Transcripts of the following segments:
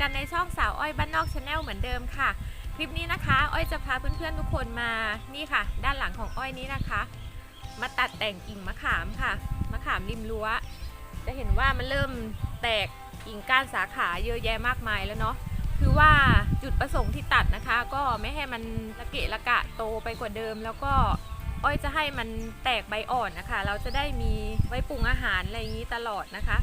กันในช่องสาวอ้อยบ้านนอกชาแนลเหมือนเดิมค่ะ คลิปนี้นะคะ อ้อยจะพาเพื่อนๆทุกคนมานี่ค่ะ ด้านหลังของอ้อยนี้นะคะ มาตัดแต่งกิ่งมะขามค่ะมะขามริมรั้ว จะเห็นว่ามันเริ่มแตกกิ่งก้านสาขาเยอะแยะมากมายแล้วเนาะคือว่าจุดประสงค์ที่ตัดนะคะ ก็ไม่ให้มันละเกะละกะโตไปกว่าเดิม แล้วก็อ้อยจะให้มันแตกใบอ่อนนะคะ เราจะได้มีไว้ปรุงอาหารอะไรอย่างนี้ตลอดนะคะ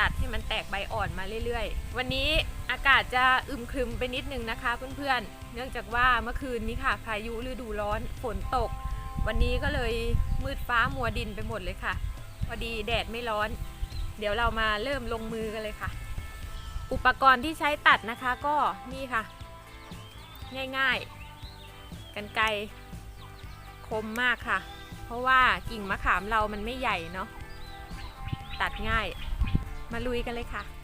ตัดให้มันแตกใบอ่อนมาเรื่อยๆ วันนี้อากาศจะอึมครึมไปนิดนึงนะคะเพื่อนๆ เนื่องจากว่าเมื่อคืนนี้ค่ะพายุฤดูร้อนฝนตก วันนี้ก็เลยมืดฟ้ามัวดินไปหมดเลยค่ะ พอดีแดดไม่ร้อน เดี๋ยวเรามาเริ่มลงมือกันเลยค่ะ อุปกรณ์ที่ใช้ตัดนะคะก็นี่ค่ะ ง่ายๆกันไกรคมมากค่ะ เพราะว่ากิ่งมะขามเรามันไม่ใหญ่เนาะตัดง่าย มาลุยกันเลยค่ะ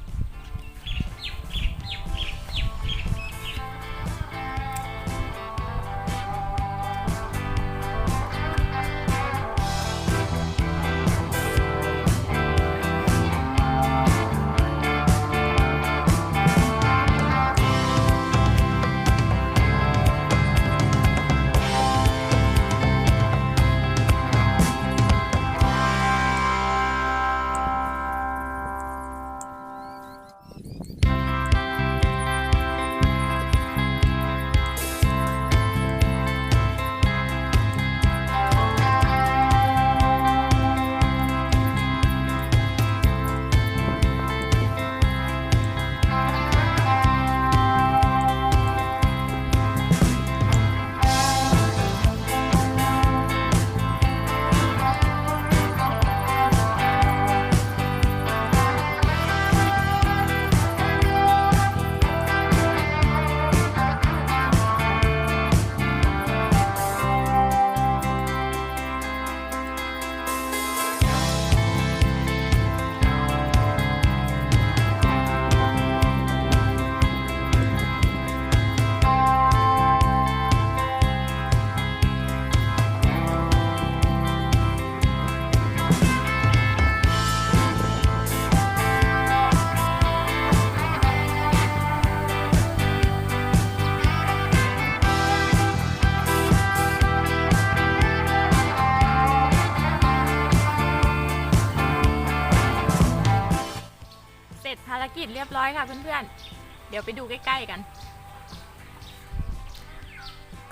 กิจเรียบร้อยค่ะเพื่อนๆ เดี๋ยวไปดูใกล้ๆกัน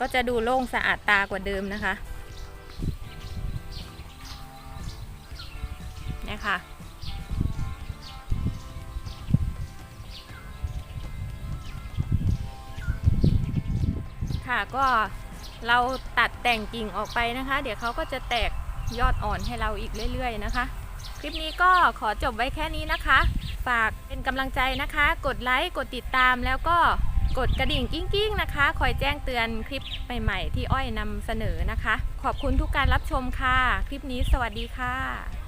ก็จะดูโล่งสะอาดตากว่าเดิมนะคะเนี่ยค่ะค่ะก็เราตัดแต่งกิ่งออกไปนะคะ เดี๋ยวเขาก็จะแตกยอดอ่อนให้เราอีกเรื่อยๆนะคะ คลิปนี้ก็ขอจบไว้แค่นี้นะคะ ฝากเป็นกำลังใจนะคะ กดไลค์ กดติดตามแล้วก็กดกระดิ่งกิ้งๆนะคะ คอยแจ้งเตือนคลิปใหม่ๆ ที่อ้อยนำเสนอนะคะ ขอบคุณทุกการรับชมค่ะ คลิปนี้สวัสดีค่ะ